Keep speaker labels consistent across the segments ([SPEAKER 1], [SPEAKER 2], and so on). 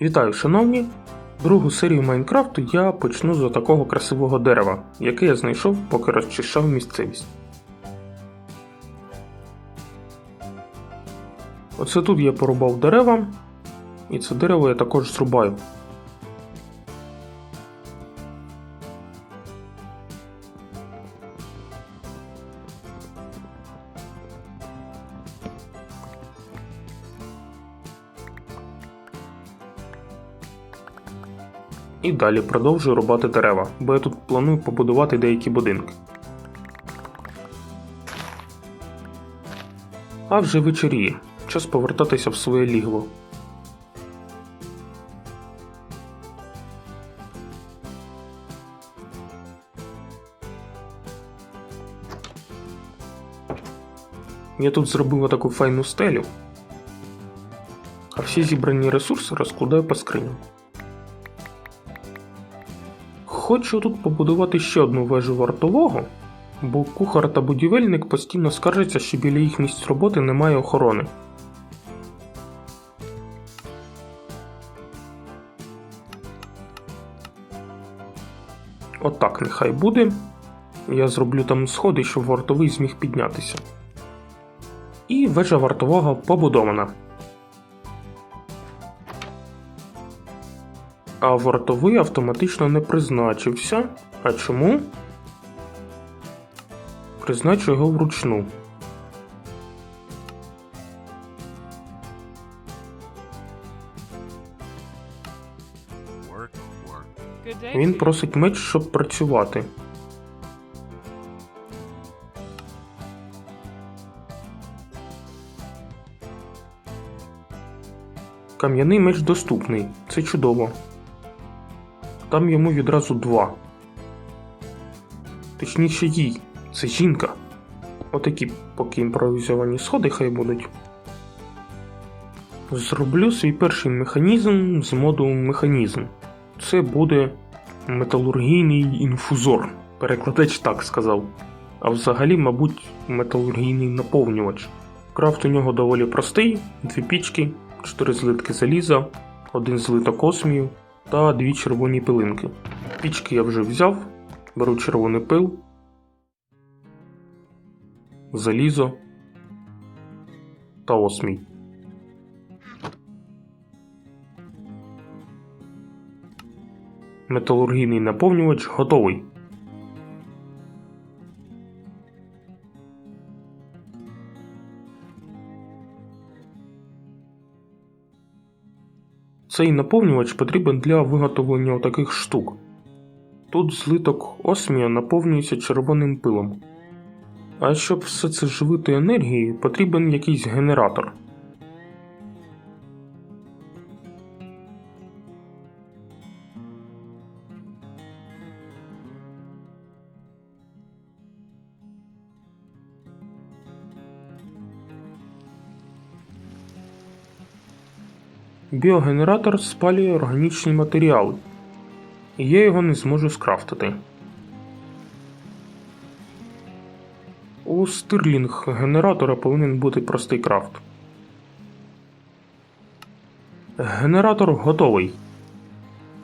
[SPEAKER 1] Вітаю, шановні! Другу серію Майнкрафту я почну з такого красивого дерева, яке я знайшов, поки розчищав місцевість. Оце тут я порубав дерева, і це дерево я також зрубаю. І далі продовжую рубати дерева, бо я тут планую побудувати деякі будинки. А вже вечоріє. Час повертатися в своє лігво. Я тут зробив таку файну стелю, а всі зібрані ресурси розкладаю по скриням. Хочу тут побудувати ще одну вежу вартового, бо кухар та будівельник постійно скаржаться, що біля їх місць роботи немає охорони. Отак нехай буде. Я зроблю там сходи, щоб вартовий зміг піднятися. І вежа вартового побудована. А вартовий автоматично не призначився. А чому? Призначу його вручну. Він просить меч, щоб працювати. Кам'яний меч доступний. Це чудово. Там йому відразу два. Точніше їй. Це жінка. Отакі поки імпровізовані сходи хай будуть. Зроблю свій перший механізм з моду механізм. Це буде металургійний інфузор. Перекладач так сказав. А взагалі, мабуть, металургійний наповнювач. Крафт у нього доволі простий: дві пічки, чотири злитки заліза, один злиток осмію та дві червоні пилинки. Пічки я вже взяв, беру червоний пил, залізо та осмій. Металургійний наповнювач готовий. Цей наповнювач потрібен для виготовлення таких штук. Тут злиток осмія наповнюється червоним пилом. А щоб все це живити енергією, потрібен якийсь генератор. Біогенератор спалює органічні матеріали, і я його не зможу скрафтити. У стирлінг генератора повинен бути простий крафт. Генератор готовий.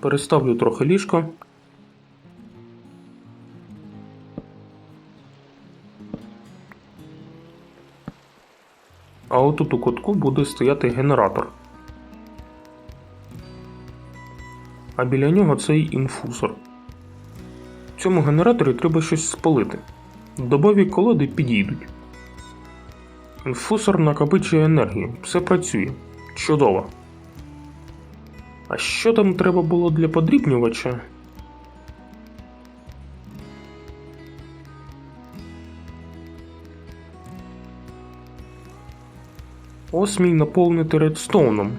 [SPEAKER 1] Переставлю трохи ліжко. А отут у кутку буде стояти генератор. А біля нього цей інфузор. Цьому генераторі треба щось спалити. Добові колоди підійдуть. Інфузор накопичує енергію, все працює. Чудово. А що там треба було для подрібнювача? Осмій наповнити редстоуном.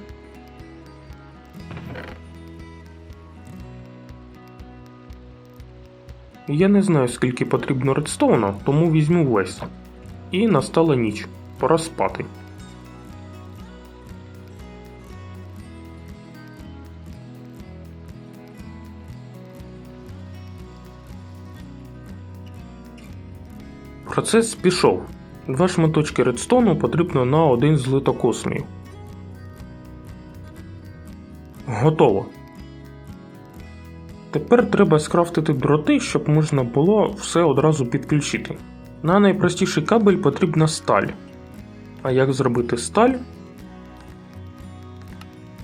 [SPEAKER 1] Я не знаю, скільки потрібно редстоуна, тому візьму весь. І настала ніч. Пора спати. Процес пішов. Два шматочки редстоуну потрібно на один злиток осмію. Готово. Тепер треба скрафтити дроти, щоб можна було все одразу підключити. На найпростіший кабель потрібна сталь. А як зробити сталь?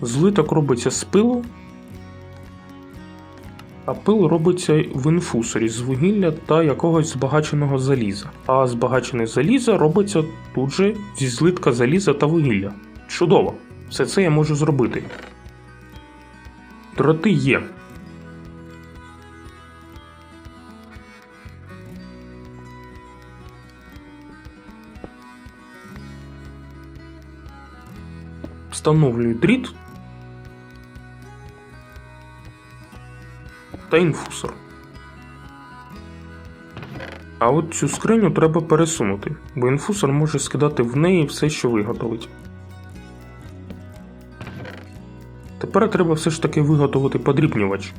[SPEAKER 1] Злиток робиться з пилу, а пил робиться в інфусорі з вугілля та якогось збагаченого заліза. А збагачене залізо робиться тут же зі злитка заліза та вугілля. Чудово! Все це я можу зробити. Дроти є. Встановлюю дріт та інфусор. А от цю скриню треба пересунути, бо інфусор може скидати в неї все, що виготовить. Тепер треба все ж таки виготовити подрібнювач.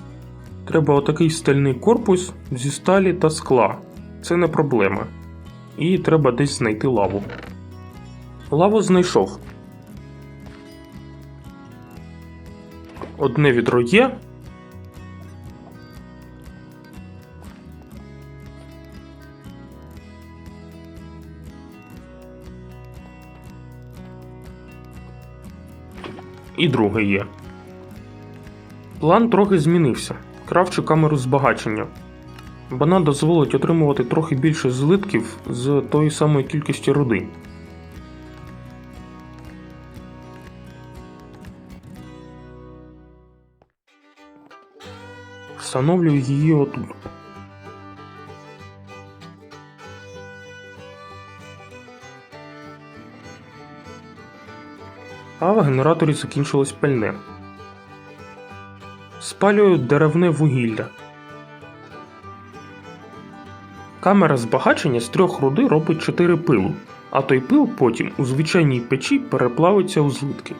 [SPEAKER 1] Треба отакий стальний корпус зі сталі та скла. Це не проблема. І треба десь знайти лаву. Лаву знайшов. Одне відро є. І друге є. План трохи змінився. Кравчу камеру збагачення. Вона дозволить отримувати трохи більше злитків з тої самої кількості руди. Встановлюю її отут. А в генераторі закінчилось пальне. Спалюю деревне вугілля. Камера збагачення з трьох руди робить 4 пилу, а той пил потім у звичайній печі переплавиться у злитки.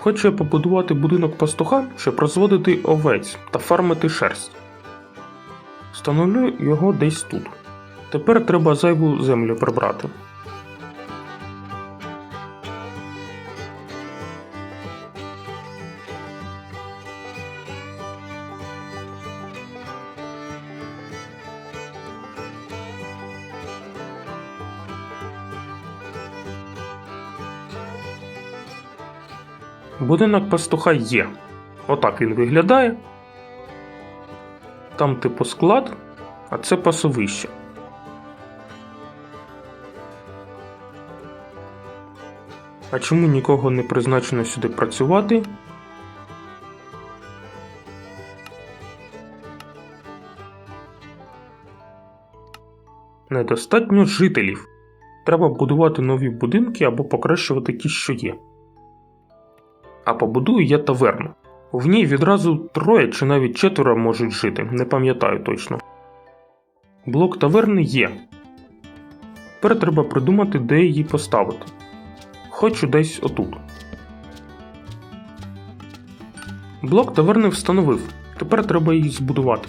[SPEAKER 1] Хочу побудувати будинок пастуха, щоб розводити овець та фармити шерсть. Встановлю його десь тут. Тепер треба зайву землю прибрати. Будинок пастуха є. Отак він виглядає. Там типу склад, а це пасовище. А чому нікого не призначено сюди працювати? Недостатньо жителів. Треба будувати нові будинки або покращувати ті, що є. А побудую я таверну. В ній відразу троє чи навіть четверо можуть жити, не пам'ятаю точно. Блок таверни є. Тепер треба придумати, де її поставити. Хочу десь отут. Блок таверни встановив. Тепер треба її збудувати.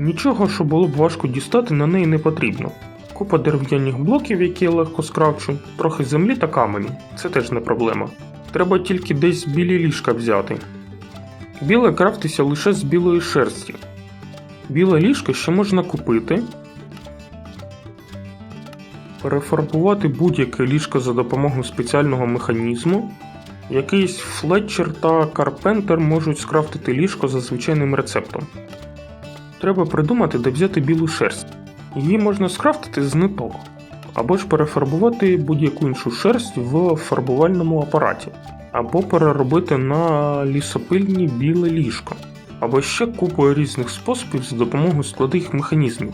[SPEAKER 1] Нічого, що було б важко дістати, на неї не потрібно. Купа дерев'яних блоків, які я легко скравчу, трохи землі та каменю. Це теж не проблема. Треба тільки десь білі ліжка взяти. Біле крафтиться лише з білої шерсті. Біле ліжко ще можна купити. Перефарбувати будь-яке ліжко за допомогою спеціального механізму. Якийсь Флетчер та Карпентер можуть скрафтити ліжко за звичайним рецептом. Треба придумати, де взяти білу шерсть. Її можна скрафтити з ниток, або ж перефарбувати будь-яку іншу шерсть в фарбувальному апараті, або переробити на лісопильні біле ліжко, або ще купою різних способів за допомогою складних механізмів.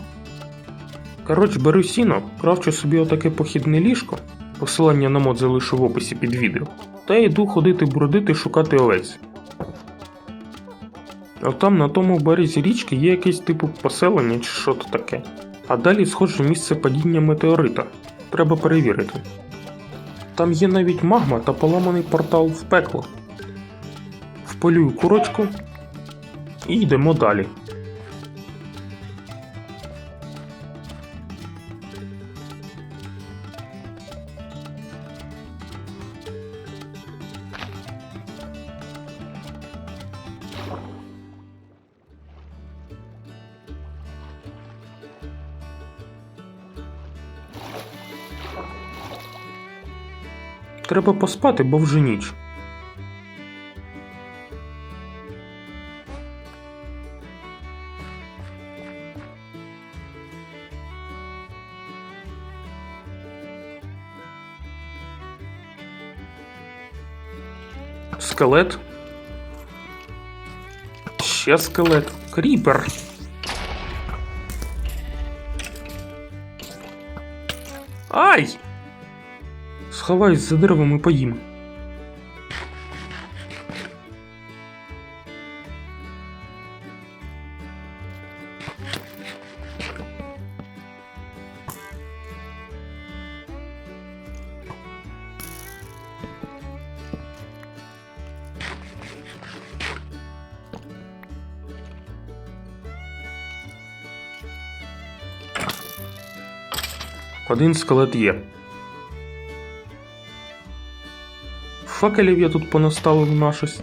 [SPEAKER 1] Коротше, беру сіно, кравчу собі отаке похідне ліжко, посилання на мод залишу в описі під відео, та йду ходити бродити шукати овець. От там на тому березі річки є якесь типу поселення чи що то таке. А далі схоже місце падіння метеорита. Треба перевірити. Там є навіть магма та поламаний портал в пекло. Вполюю курочку і йдемо далі. Треба поспати, бо вже ніч. Скелет. Ще скелет. Кріпер. Ай! Сховаюсь за деревом і поїм. Один скелет є. Факелів я тут понаставив на щось.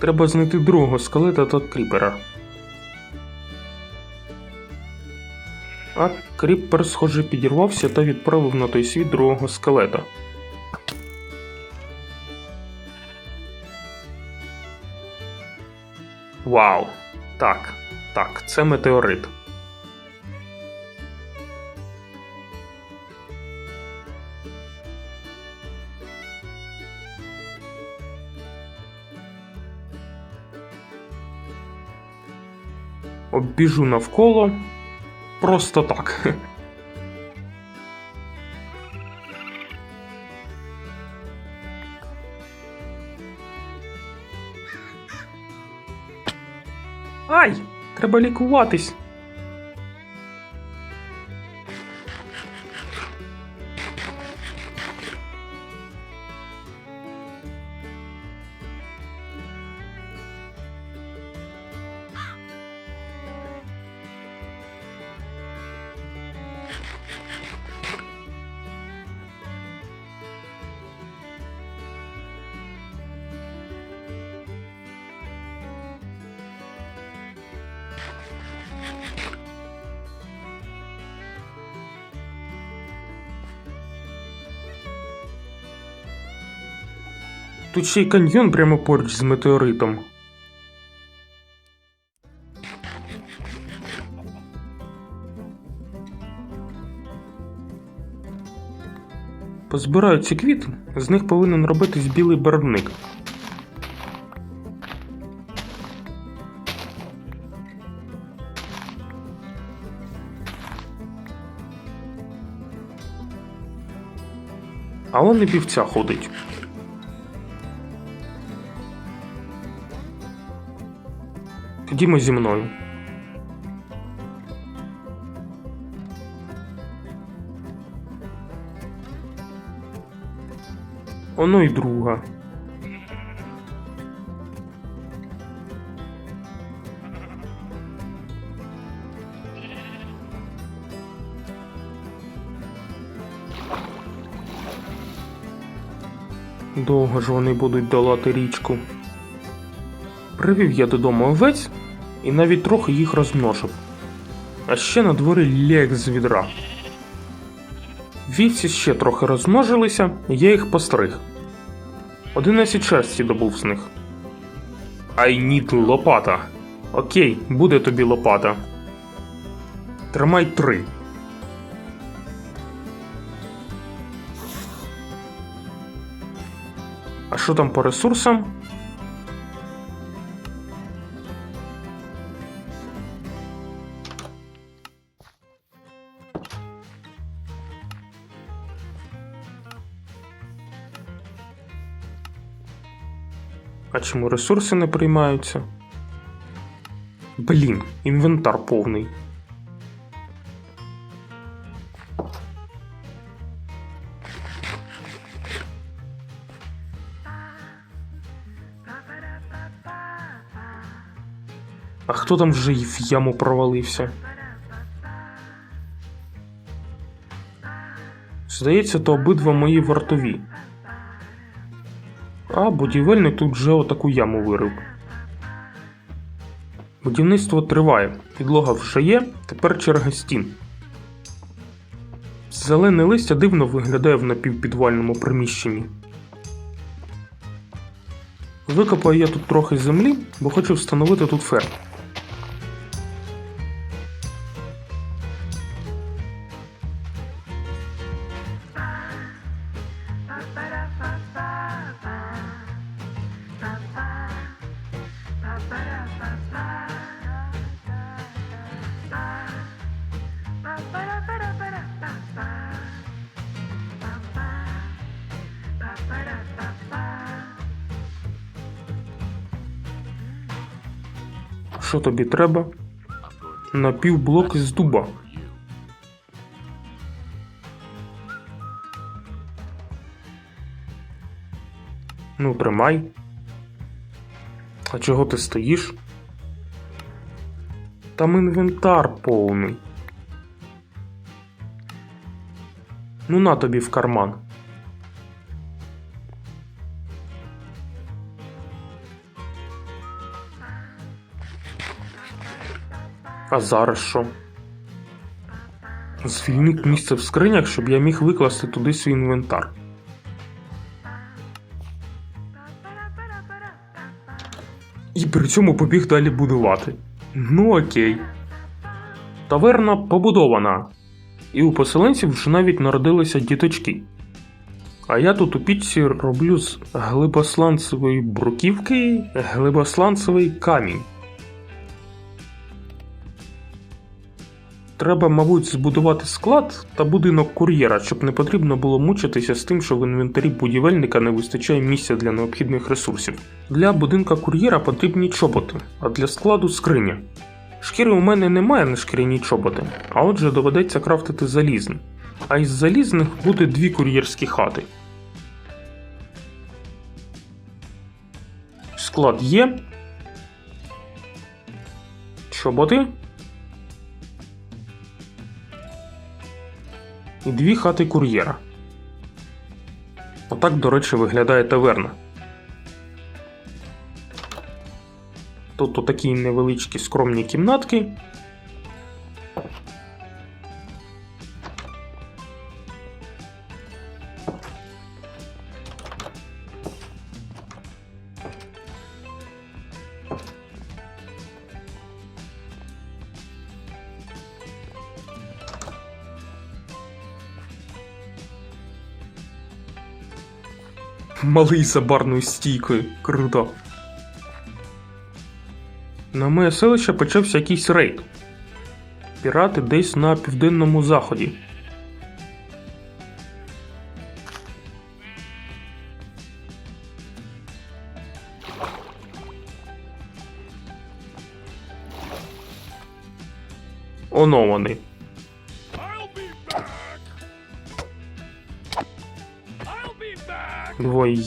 [SPEAKER 1] Треба знайти другого скелета та кріпера. А кріпер, схоже, підірвався та відправив на той світ другого скелета. Вау! Так, так, це метеорит. Оббіжу навколо. Просто так. Треба лікуватись. Тут ще й каньйон прямо поруч з метеоритом. Позбираю ці квіти, з них повинен робитись білий барвник. А он і півця ходить. Ходімо зі мною. Оно й друга. Довго ж вони будуть долати річку. Привів я додому овець і навіть трохи їх розмножив. А ще на дворі лєк з відра. Вівці ще трохи розмножилися, я їх постриг. Одинадцять шерсті добув з них. I need лопата. Окей, буде тобі лопата. Тримай три. А що там по ресурсам? Чому ресурси не приймаються? Блін, інвентар повний. А хто там вже в яму провалився? Здається, то обидва мої вартові. А будівельник тут вже отаку яму вирив. Будівництво триває. Підлога вже є, тепер черга стін. Зелене листя дивно виглядає в напівпідвальному приміщенні. Викопаю я тут трохи землі, бо хочу встановити тут ферму. Тобі треба?
[SPEAKER 2] I'm going
[SPEAKER 1] Напівблок з дуба. Ну, тримай. А чого ти стоїш? Там інвентар повний. Ну на тобі в карман. А зараз що? Звільнить місце в скринях, щоб я міг викласти туди свій інвентар. І при цьому побіг далі будувати. Ну окей. Таверна побудована. І у поселенців вже навіть народилися діточки. А я тут у пічці роблю з глибосланцевої бруківки глибосланцевий камінь. Треба, мабуть, збудувати склад та будинок кур'єра, щоб не потрібно було мучитися з тим, що в інвентарі будівельника не вистачає місця для необхідних ресурсів. Для будинка кур'єра потрібні чоботи, а для складу скриня. Шкіри у мене немає на шкіряні чоботи, а отже доведеться крафтити залізні. А із залізних буде дві кур'єрські хати. Склад є. Чоботи. І дві хати кур'єра. Отак, до речі, виглядає таверна. Тут такі невеличкі скромні кімнатки. Малий за барною стійкою. Круто. На моє селище почався якийсь рейд. Пірати десь на південному заході.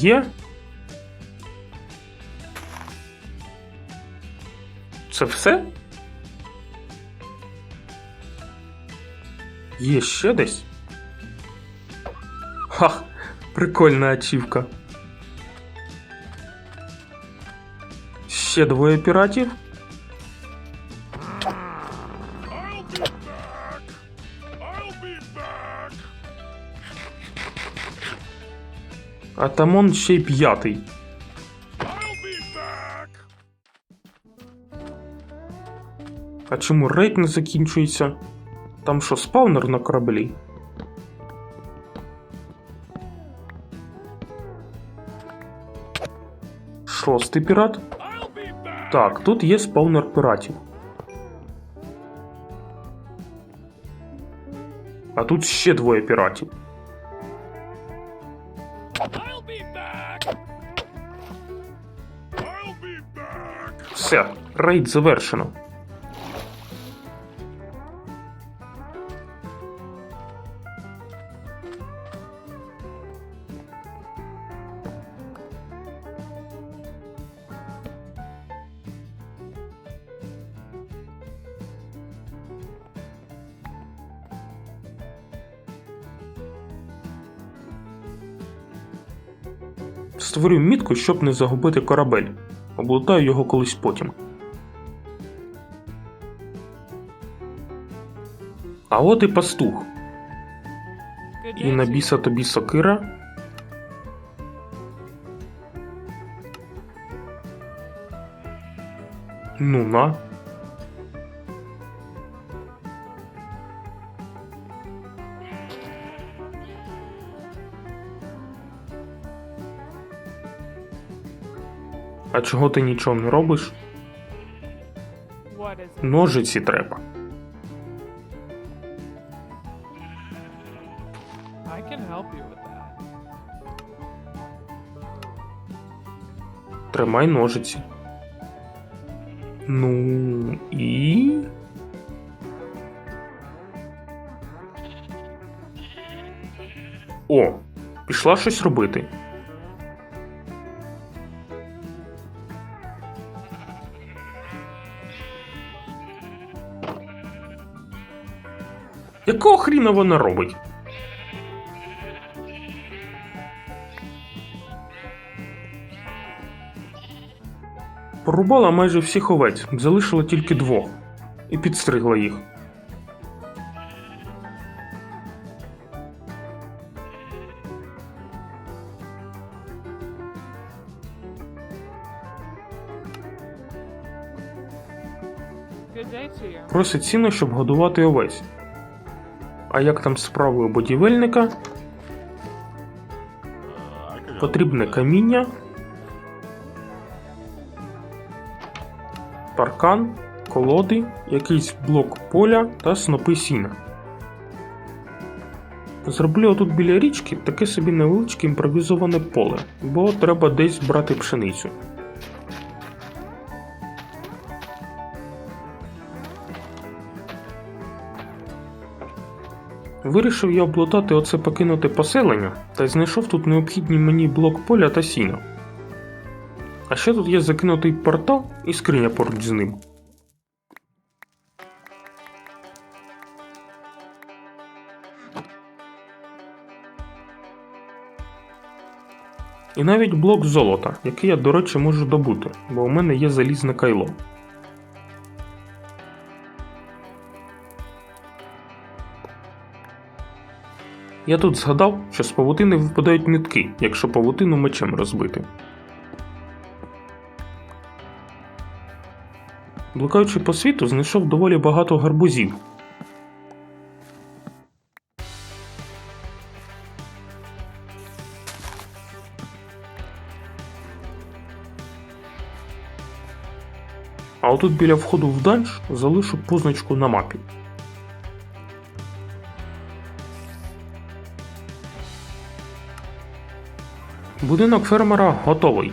[SPEAKER 1] Є. Це все? Є ще десь? Ха, прикольна ачівка. Ще двоє піратів. А там он ще й п'ятий. А чому рейд не закінчується? Там що, спаунер на кораблі? Шостий пірат? Так, тут є спаунер піратів. А тут ще двоє піратів. Все, рейд завершено. Створю мітку, щоб не загубити корабель облутаю його колись потім. А от і пастух. І на біса тобі сокира. Ну на. А чого ти нічого не робиш? Ножиці треба. Тримай ножиці. Ну і. О, пішла щось робити. Якого хріна вона робить? Порубала майже всіх овець, залишила тільки двох. І підстригла їх. Просить ціну, щоб годувати овець. А як там справи у будівельника? Потрібне каміння, паркан, колоди, якийсь блок поля та снопи сіна. Зроблю отут біля річки таке собі невеличке імпровізоване поле, бо треба десь брати пшеницю. Вирішив я облутати оце покинуте поселення та знайшов тут необхідний мені блок поля та сіна. А ще тут є закинутий портал і скриня поруч з ним. І навіть блок золота, який я, до речі, можу добути, бо у мене є залізне кайло. Я тут згадав, що з павутини випадають нитки, якщо павутину мечем розбити. Блукаючи по світу, знайшов доволі багато гарбузів. А отут біля входу в данж залишу позначку на мапі. Будинок фермера готовий,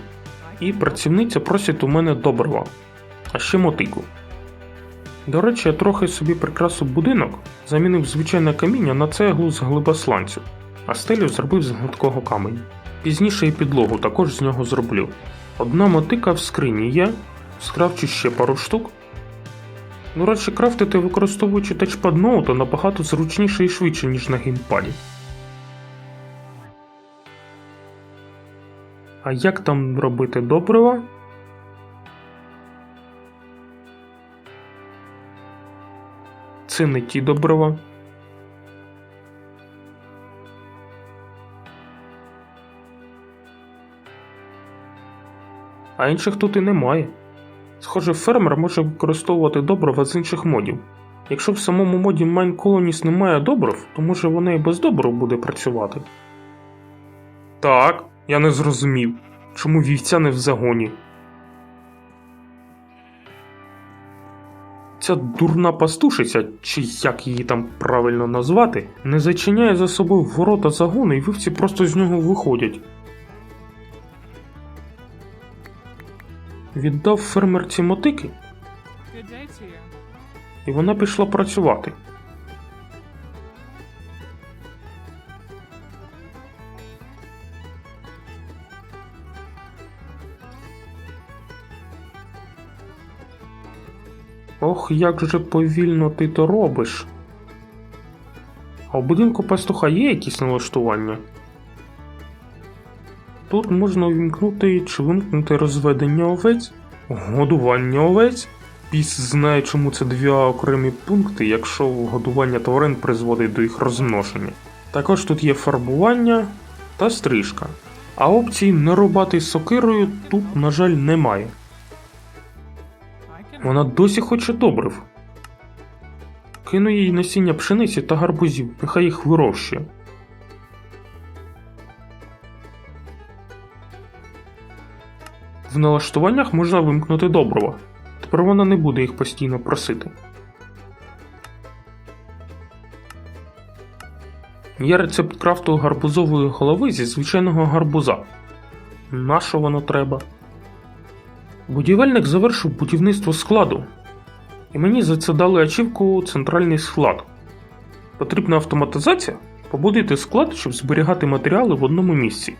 [SPEAKER 1] і працівниця просить у мене добрива, а ще мотику. До речі, я трохи собі прикрасив будинок, замінив звичайне каміння на цеглу з глибосланцю, а стелю зробив з гладкого каменю. Пізніше і підлогу також з нього зроблю. Одна мотика в скрині є, скрафчу ще пару штук. До речі, крафтити використовуючи тачпад ноута набагато зручніше і швидше, ніж на геймпаді. А як там робити добрива? Це не ті добрива. А інших тут і немає. Схоже, фермер може використовувати добрива з інших модів. Якщо в самому моді Mine Colonies немає добрив, то може вона і без добрив буде працювати. Так, я не зрозумів, чому вівця не в загоні. Ця дурна пастушиця, чи як її там правильно назвати, не зачиняє за собою ворота загону і вівці просто з нього виходять. Віддав фермерці мотики, і вона пішла працювати. Ох, як же повільно ти то робиш. А у будинку пастуха є якісь налаштування? Тут можна увімкнути чи вимкнути розведення овець, годування овець, Біс знає, чому це два окремі пункти, якщо годування тварин призводить до їх розмноження. Також тут є фарбування та стрижка. А опції не рубати сокирою тут, на жаль, немає. Вона досі хоче добрив. Кину їй насіння пшениці та гарбузів, нехай їх вирощує. В налаштуваннях можна вимкнути добрива. Тепер вона не буде їх постійно просити. Є рецепт крафту гарбузової голови зі звичайного гарбуза. Нащо воно треба? Будівельник завершив будівництво складу, і мені за це дали ачівку центральний склад. Потрібна автоматизація? Побудуйте склад, щоб зберігати матеріали в одному місці.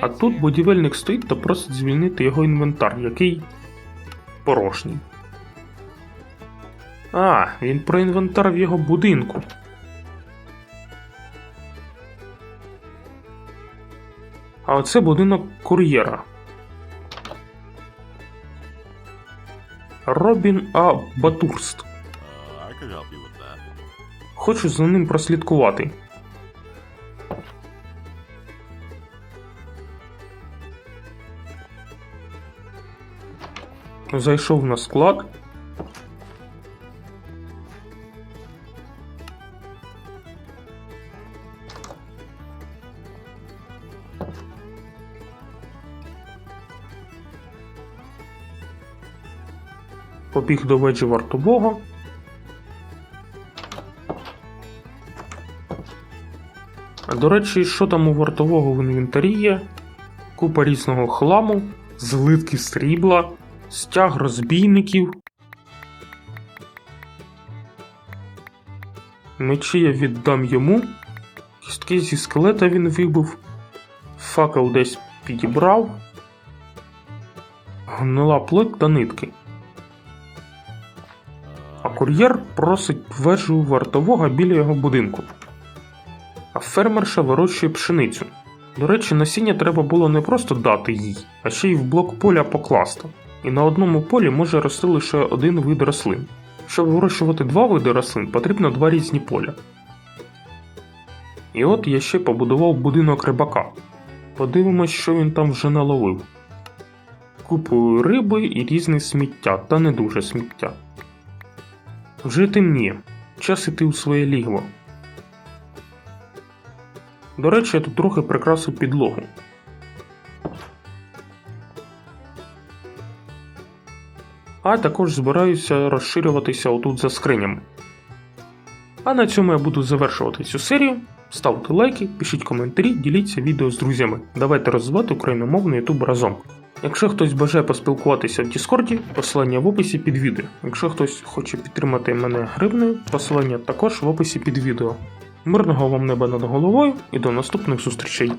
[SPEAKER 1] А тут будівельник стоїть та просить звільнити його інвентар, який порожній. А, він про інвентар в його будинку. А оце будинок кур'єра. Робін А. Батурст. Хочу за ним прослідкувати. Зайшов на склад. Побіг до веджі вартового. До речі, що там у вартового в інвентарі є? Купа різного хламу, злитки срібла, стяг розбійників. Мечі я віддам йому. Кістки зі скелета він вибив. Факел десь підібрав. Гнила плоть та нитки. Кур'єр просить вежу вартового біля його будинку а фермерша вирощує пшеницю. До речі, насіння треба було не просто дати їй, а ще й в блок поля покласти. І на одному полі може рости лише один вид рослин. Щоб вирощувати два види рослин, потрібно два різні поля. І от я ще побудував будинок рибака. Подивимось, що він там вже наловив. Купую риби і різне сміття, та не дуже сміття. Вже темніє. Час іти у своє лігво. До речі, я тут трохи прикрасив підлогу. А також збираюся розширюватися отут за скринями. А на цьому я буду завершувати цю серію. Ставте лайки, пишіть коментарі, діліться відео з друзями. Давайте розвивати україномовний YouTube разом. Якщо хтось бажає поспілкуватися в Діскорді, посилання в описі під відео. Якщо хтось хоче підтримати мене гривнею, посилання також в описі під відео. Мирного вам неба над головою і до наступних зустрічей!